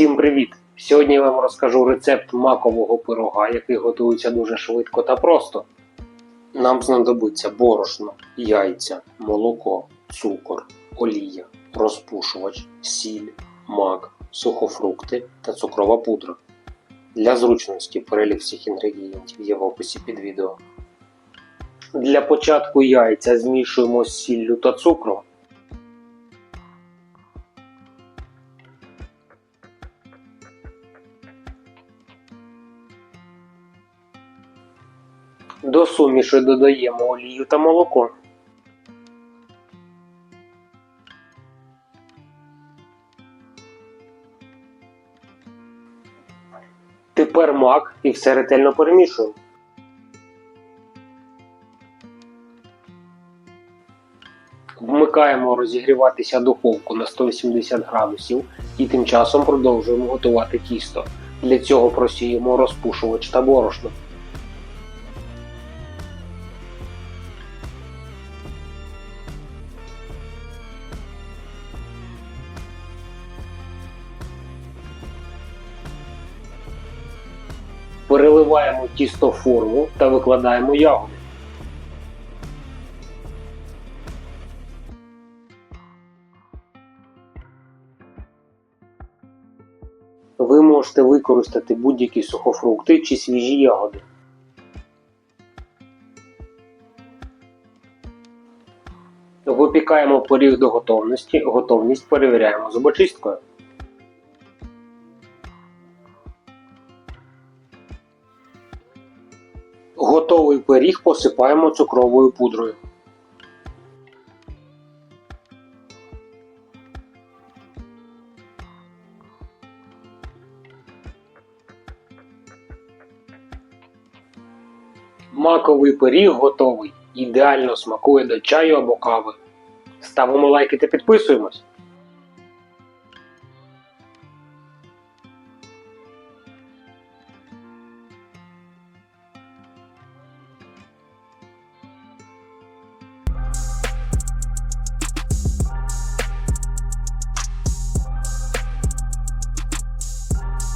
Всім привіт! Сьогодні я вам розкажу рецепт макового пирога, який готується дуже швидко та просто. Нам знадобиться борошно, яйця, молоко, цукор, олія, розпушувач, сіль, мак, сухофрукти та цукрова пудра. Для зручності перелік всіх інгредієнтів є в описі під відео. Для початку яйця змішуємо з сіллю та цукром. До суміші додаємо олію та молоко. Тепер мак і все ретельно перемішуємо. Вмикаємо розігріватися духовку на 180 градусів і тим часом продовжуємо готувати тісто. Для цього просіємо розпушувач та борошно. Переливаємо тісто форму та викладаємо ягоди. Ви можете використати будь-які сухофрукти чи свіжі ягоди. Випікаємо пиріг до готовності, готовність перевіряємо зубочисткою. Готовий пиріг посипаємо цукровою пудрою. Маковий пиріг готовий. Ідеально смакує до чаю або кави. Ставимо лайки та підписуємось.